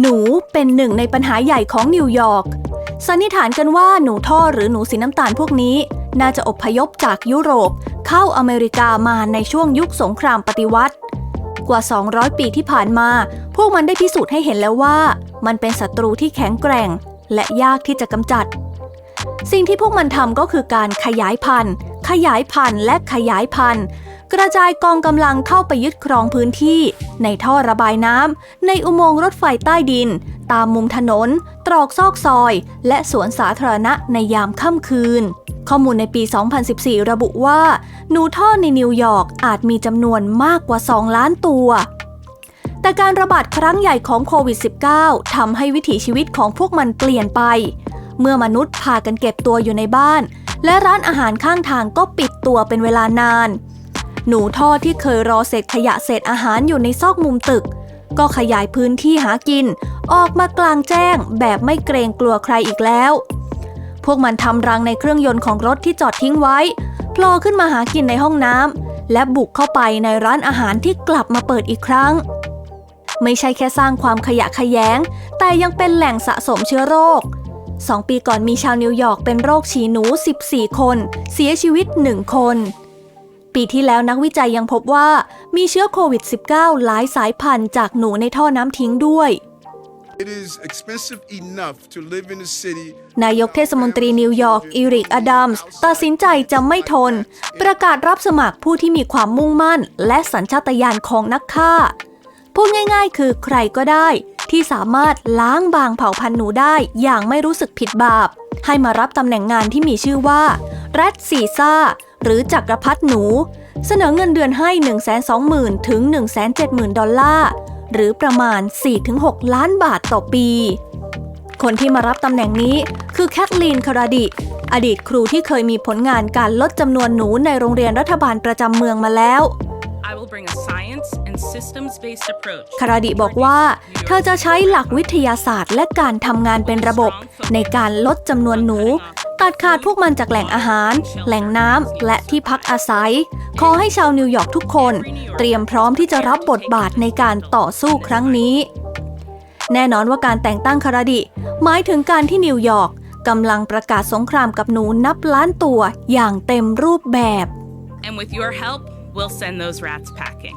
หนูเป็นหนึ่งในปัญหาใหญ่ของนิวยอร์ก สันนิษฐานกันว่าหนูท่อหรือหนูสีน้ำตาลพวกนี้ น่าจะอพยพจากยุโรป เข้าอเมริกามาในช่วงยุคสงครามปฏิวัติ กว่า 200 ปีที่ผ่านมา พวกมันได้พิสูจน์ให้เห็นแล้วว่า มันเป็นศัตรูที่แข็งแกร่ง และยากที่จะกำจัด สิ่งที่พวกมันทำก็คือการขยายพันธุ์ ขยายพันธุ์และขยายพันธุ์ กระจายกองกำลังเข้าไปยึดครองพื้นที่ ในท่อระบายน้ำในอุโมงค์รถไฟใต้ดิน ตามมุมถนน ตรอกซอกซอย และสวนสาธารณะในยามค่ำคืน ข้อมูลในปี 2014 ระบุว่า หนูท่อในนิวยอร์กอาจมีจำนวนมากกว่า 2 ล้านตัวแต่การระบาดครั้งใหญ่ของโควิด -19 ทำให้วิถีชีวิตของพวกมันเปลี่ยนไป เมื่อมนุษย์พากันเก็บตัวอยู่ในบ้าน และร้านอาหารข้างทางก็ปิดตัวเป็นเวลานาน หนูท่อที่เคยรอเศษขยะเศษอาหารอยู่ในซอกมุมตึก ก็ขยายพื้นที่หากิน ออกมากลางแจ้งแบบไม่เกรงกลัวใครอีกแล้ว พวกมันทำรังในเครื่องยนต์ของรถที่จอดทิ้งไว้โผล่ขึ้นมาหากินในห้องน้ำและบุกเข้าไปในร้านอาหารที่กลับมาเปิดอีกครั้ง ไม่ใช่แค่สร้างความขยะแขยง แต่ยังเป็นแหล่งสะสมเชื้อโรคสองปีก่อนมีชาวนิวยอร์กเป็นโรคฉี่หนู 14 คน เสียชีวิต 1 คน ปีที่แล้วนักวิจัยยังพบว่ามีเชื้อโควิด -19 หลายสายพันธุ์จากหนูในท่อน้ำทิ้งด้วย It is expensive enough to live in a city นายกเทศมนตรีนิวยอร์กอีริกอดัมส์ตัดสินใจจะไม่ทน ประกาศรับสมัครผู้ที่มีความมุ่งมั่น และสัญชาตญาณของนักฆ่า พูดง่ายๆ คือใครก็ได้ที่สามารถล้างบางเผ่าพันธุ์หนูได้อย่างไม่รู้สึกผิดบาป ให้มารับตำแหน่งงานที่มีชื่อว่า แรดซีซ่า หรือจักรพรรดิหนู เสนอเงินเดือนให้ 120,000 ถึง 170,000 ดอลลาร์ หรือประมาณ 4-6 ล้านบาทต่อปี คนที่มารับตำแหน่งนี้คือแคทลีนคาราดิ อดีตครูที่เคยมีผลงานการลดจำนวนหนูในโรงเรียนรัฐบาลประจำเมืองมาแล้ว I will bring a science and systems-based approach. คาราดิบอกว่า เธอจะใช้หลักวิทยาศาสตร์และการทำงานเป็นระบบในการลดจำนวนหนู ตัดขาดพวกมันจากแหล่งอาหาร แหล่งน้ำและที่พักอาศัย ขอให้ชาวนิวยอร์กทุกคน เตรียมพร้อมที่จะรับบทบาทในการต่อสู้ครั้งนี้ แน่นอนว่าการแต่งตั้งคาราดิ หมายถึงการที่นิวยอร์กกำลังประกาศสงครามกับหนูนับล้านตัวอย่างเต็มรูปแบบ And with your help, we'll send those rats packing.